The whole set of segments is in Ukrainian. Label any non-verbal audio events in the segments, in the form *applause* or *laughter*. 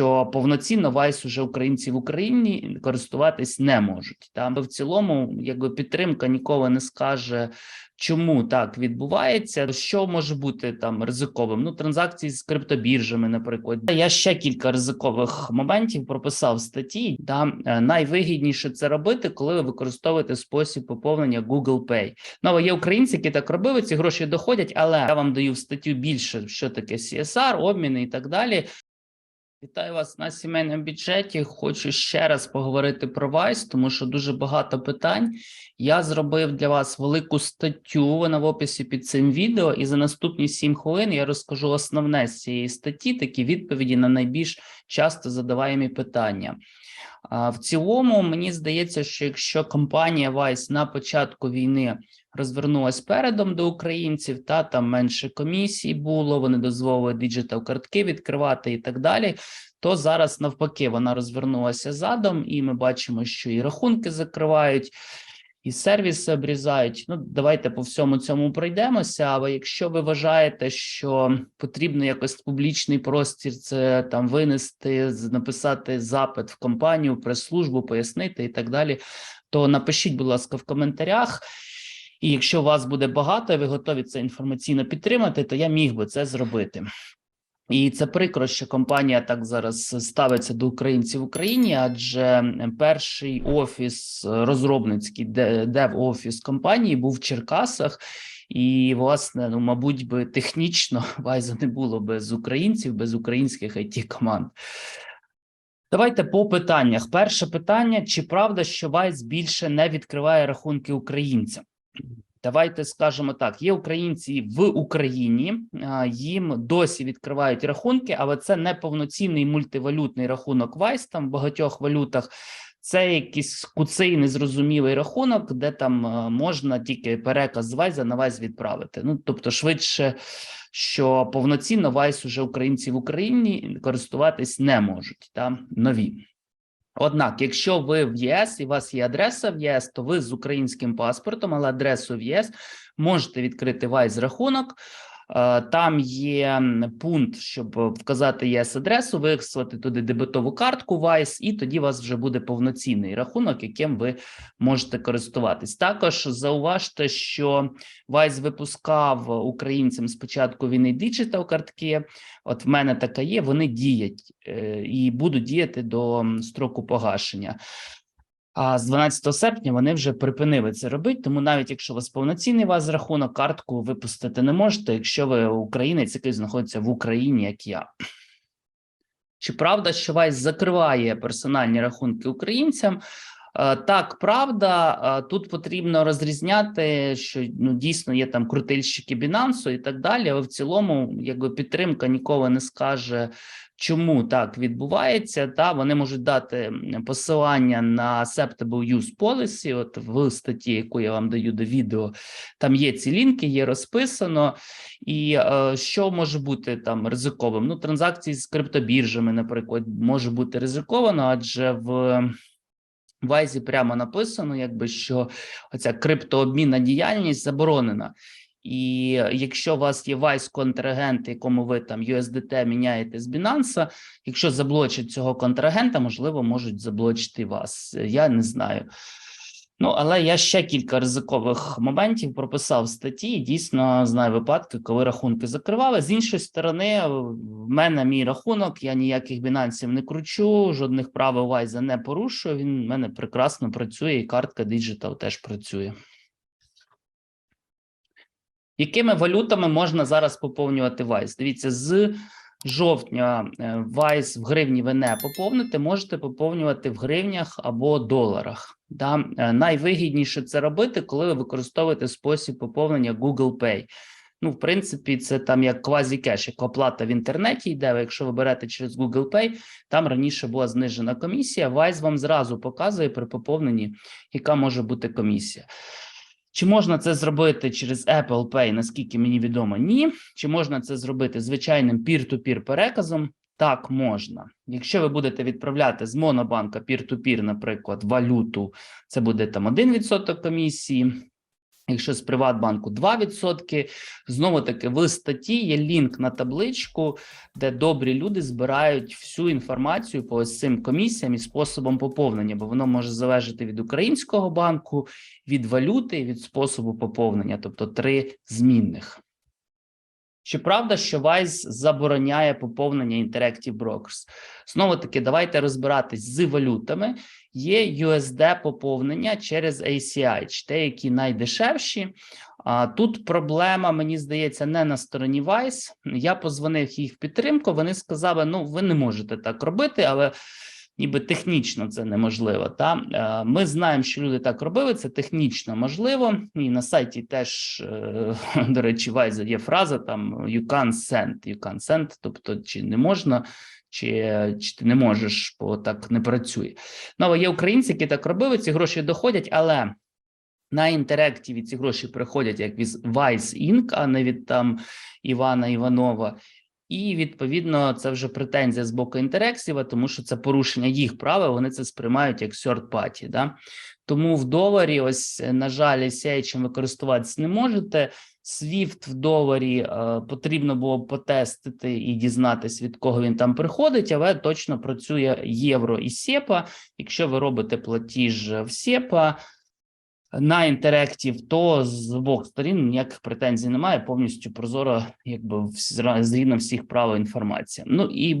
що повноцінно Вайс уже українці в Україні користуватись не можуть. Там в цілому, якби підтримка ніколи не скаже. Чому так відбувається? Що може бути там ризиковим? Ну, транзакції з криптобіржами, наприклад. Я ще кілька ризикових моментів прописав в статті. Да? Е, Найвигідніше це робити, коли ви використовуєте спосіб поповнення Google Pay. Ну, є українці, які так робили, ці гроші доходять, але я вам даю в статтю більше, що таке CSR, обміни і так далі. Вітаю вас на сімейному бюджеті. Хочу ще раз поговорити про Вайс, тому що дуже багато питань. Я зробив для вас велику статтю. Вона в описі під цим відео, і за наступні 7 хвилин я розкажу основне з цієї статті, такі відповіді на найбільш часто задаваємі питання. В цілому, мені здається, що якщо компанія Vice на початку війни розвернулась передом до українців, та там менше комісій було, вони дозволили діджитал картки відкривати і так далі. То зараз навпаки вона розвернулася задом, і ми бачимо, що і рахунки закривають, і сервіси обрізають. Ну, давайте по всьому цьому пройдемося. Але якщо ви вважаєте, що потрібно якось публічний простір це там винести, написати запит в компанію, прес-службу, пояснити і так далі, то напишіть, будь ласка, в коментарях. І якщо вас буде багато, і ви готові це інформаційно підтримати, то я міг би це зробити. І це прикро, що компанія так зараз ставиться до українців в Україні, адже перший офіс розробницький де- дев-офіс компанії був в Черкасах. І, власне, ну, мабуть, би технічно *laughs* Вайза не було без українців, без українських it команд. Давайте по питаннях. Перше питання: чи правда, що Вайс більше не відкриває рахунки українцям? Давайте скажемо так: є українці в Україні, їм досі відкривають рахунки, але це не повноцінний мультивалютний рахунок Вайс там в багатьох валютах. Це якийсь куций незрозумілий рахунок, де там можна тільки переказ з Вайза на Вайс відправити. Ну тобто, швидше, що повноцінно Вайс уже українці в Україні користуватись не можуть. Та нові. Однак, якщо ви в ЄС і у вас є адреса в ЄС, то ви з українським паспортом, але адресу в ЄС можете відкрити Вайс рахунок. Е, Там є пункт, щоб вказати ЄС адресу, вислати туди дебетову картку Вайс, і тоді у вас вже буде повноцінний рахунок, яким ви можете користуватись. Також зауважте, що Вайс випускав українцям спочатку війни діджитал картки. От в мене така є, вони діють е, і будуть діяти до строку погашення. А з 12 серпня вони вже припинили це робити. Тому навіть якщо у вас повноцінний вас рахунок, картку випустити не можете, якщо ви українець, який знаходиться в Україні, як я. Чи правда, що Вайс закриває персональні рахунки українцям? Е, Так, правда, Е, тут потрібно розрізняти, що ну дійсно є там крутильщики Binance і так далі. Але в цілому, якби підтримка ніколи не скаже, чому так відбувається. Та вони можуть дати посилання на acceptable use policy, От в статті, яку я вам даю до відео, там є ці лінки, є розписано. І е, що може бути там ризиковим? Ну, транзакції з криптобіржами, наприклад, може бути ризиковано, адже в Вайзі прямо написано, якби що оця криптообмінна діяльність заборонена. І якщо у вас є вайс контрагент, якому ви там USDT міняєте з Binance, якщо заблочать цього контрагента, можливо, можуть заблочити вас. Я не знаю. Ну, але я ще кілька ризикових моментів прописав в статті. Дійсно знаю випадки, коли рахунки закривали. З іншої сторони, в мене мій рахунок, я ніяких бінансів не кручу, жодних правил Вайза не порушую. Він в мене прекрасно працює, і картка Digital теж працює. Якими валютами можна зараз поповнювати Вайс? Дивіться, з жовтня е, Вайс в гривні ви не поповните, можете поповнювати в гривнях або доларах. Да? Е, Найвигідніше це робити, коли ви використовуєте спосіб поповнення Google Pay. Ну, в принципі, це там як квазі-кеш, як оплата в інтернеті йде. ви Якщо ви берете через Google Pay, там раніше була знижена комісія. Вайс вам зразу показує при поповненні, яка може бути комісія. Чи можна це зробити через Apple Pay, наскільки мені відомо? Ні. Чи можна це зробити звичайним peer-to-peer переказом? Так, можна. Якщо ви будете відправляти з монобанка peer-to-peer, наприклад, валюту, це буде там 1% комісії. Якщо з Приватбанку 2%, знову таки в статті є лінк на табличку, де добрі люди збирають всю інформацію по ось цим комісіям і способом поповнення, бо воно може залежати від українського банку, від валюти від способу поповнення, тобто три змінних. Чи правда, що Wise забороняє поповнення Interactive Brokers? Знову таки, давайте розбиратись з валютами. Є USD поповнення через ACH, те, які найдешевші. А тут проблема, мені здається, не на стороні Wise. Я позвонив їх в підтримку. Вони сказали: ну, ви не можете так робити, але ніби технічно це неможливо. Та Е, ми знаємо, що люди так робили. Це технічно можливо. І на сайті теж, е, *laughs* до речі, Вайза є фраза там you can send, you can send, тобто чи не можна. Чи, чи ти не можеш, бо так не працює. Ну, але є українці, які так робили, ці гроші доходять, але на інтерактиві ці гроші приходять як від Vice Inc., а не від там Івана Іванова. І відповідно це вже претензія з боку інтерексіва, тому що це порушення їх права. Вони це сприймають як third party, Да? Тому в доларі, ось на жаль, сяючим ви користуватися не можете. Swift в доларі е, потрібно було потестити і дізнатись, від кого він там приходить, але точно працює євро і SEPA. Якщо ви робите платіж в SEPA, на інтерактів, то з обох сторін ніяких претензій немає. Повністю прозоро, якби згідно всіх правил інформація. Ну і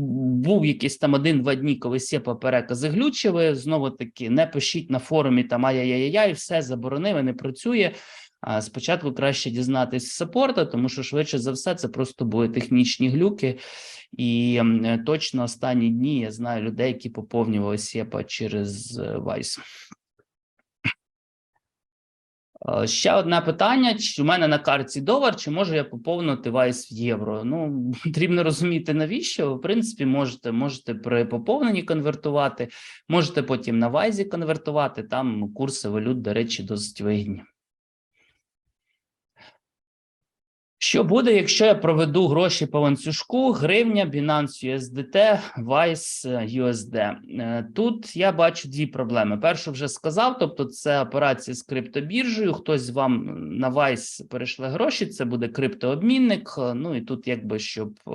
був якийсь там один-два дні, коли сєпа перекази глючили. Знову таки не пишіть на форумі там ай-яй-яй-яй, все заборонили, не працює. А спочатку краще дізнатись з саппорта, тому що швидше за все це просто були технічні глюки. І точно останні дні я знаю людей, які поповнювали сєпа через Vice. Е, ще одне питання: чи у мене на карті долар, чи можу я поповнити вайс в євро? Ну *laughs* потрібно розуміти, навіщо. В принципі, можете можете при поповненні конвертувати, можете потім на вайзі конвертувати. Там курси валют, до речі, досить вигідні. Що буде, якщо я проведу гроші по ланцюжку, гривня, Binance USDT, Vice USD? Е, тут я бачу дві проблеми. Першу вже сказав, тобто це операція з криптобіржею. Хтось вам на Vice перейшли гроші, це буде криптообмінник. Ну і тут, якби щоб е,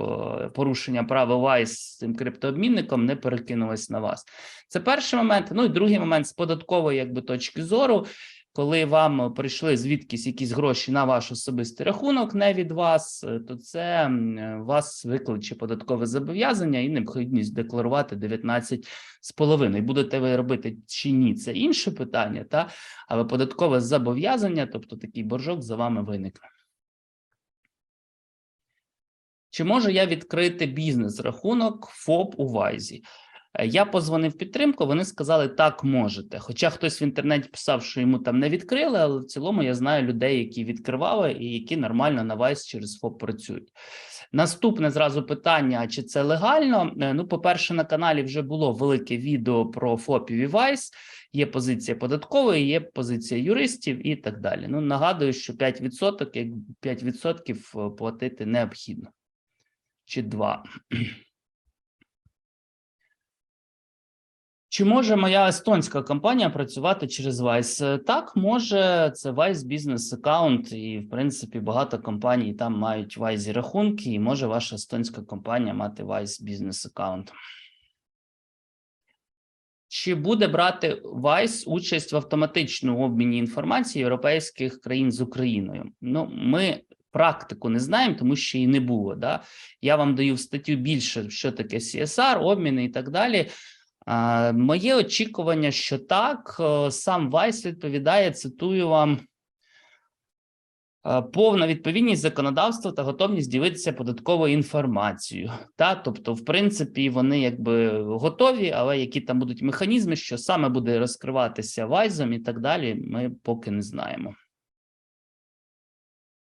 порушення правил Vice з цим криптообмінником не перекинулось на вас. Це перший момент. Ну і другий момент з податкової якби точки зору коли вам прийшли звідкись якісь гроші на ваш особистий рахунок, не від вас, е, то це вас викличе податкове зобов'язання і необхідність декларувати 19,5. Будете ви робити чи ні? Це інше питання, та але податкове зобов'язання, тобто такий боржок за вами виникне. Чи можу я відкрити бізнес-рахунок ФОП у Вайзі? Е, я позвонив підтримку. Вони сказали, так можете. Хоча хтось в інтернеті писав, що йому там не відкрили, але в цілому я знаю людей, які відкривали і які нормально на Vice через ФОП працюють. Наступне зразу питання: чи це легально? Е, ну, по-перше, на каналі вже було велике відео про ФОПів і Vice. Є позиція податкової, є позиція юристів і так далі. Ну нагадую, що 5%, як 5% е, платити необхідно. Чи 2%. Чи може моя естонська компанія працювати через Vice? Так, може, це Vice бізнес аккаунт, і в принципі багато компаній там мають Vice рахунки, і може ваша естонська компанія мати Vice бізнес аккаунт. Чи буде брати Vice участь в автоматичному обміні інформації європейських країн з Україною? Ну, ми практику не знаємо, тому що її не було. Да? Я вам даю в статтю більше, що таке CSR, обміни і так далі. Моє очікування, що так, е, сам Вайс відповідає, цитую вам. Е, повна відповідність законодавства та готовність ділитися податковою інформацією. Та тобто, в принципі, вони якби готові, але які там будуть механізми, що саме буде розкриватися вайзом і так далі, ми поки не знаємо.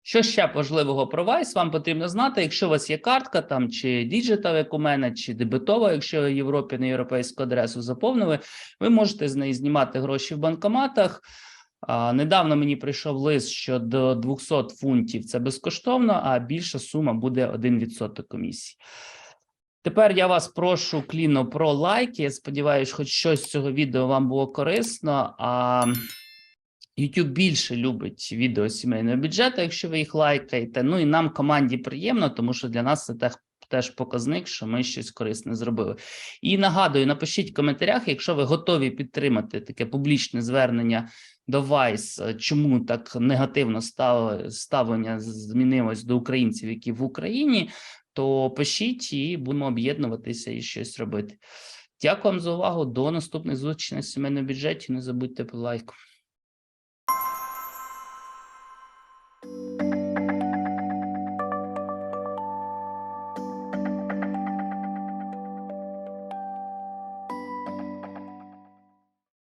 Що ще важливого про Vice вам потрібно знати, якщо у вас є картка там чи діджитал, як у мене, чи дебетова, якщо в Європі на європейську адресу заповнили, ви можете з неї знімати гроші в банкоматах. Недавно мені прийшов лист, що до 200 фунтів це безкоштовно, а більша сума буде 1% комісії. Тепер я вас прошу кліно про лайки. Я сподіваюся, хоч щось з цього відео вам було корисно. А YouTube більше любить відео сімейного бюджету, якщо ви їх лайкаєте. Ну і нам команді приємно, тому що для нас це теж, теж показник, що ми щось корисне зробили. І нагадую, напишіть в коментарях, якщо ви готові підтримати таке публічне звернення до Vice, чому так негативно став, ставлення змінилось до українців, які в Україні, то пишіть і будемо об'єднуватися і щось робити. Дякую вам за увагу. До наступних зустрічей на сімейному бюджеті. Не забудьте про лайк.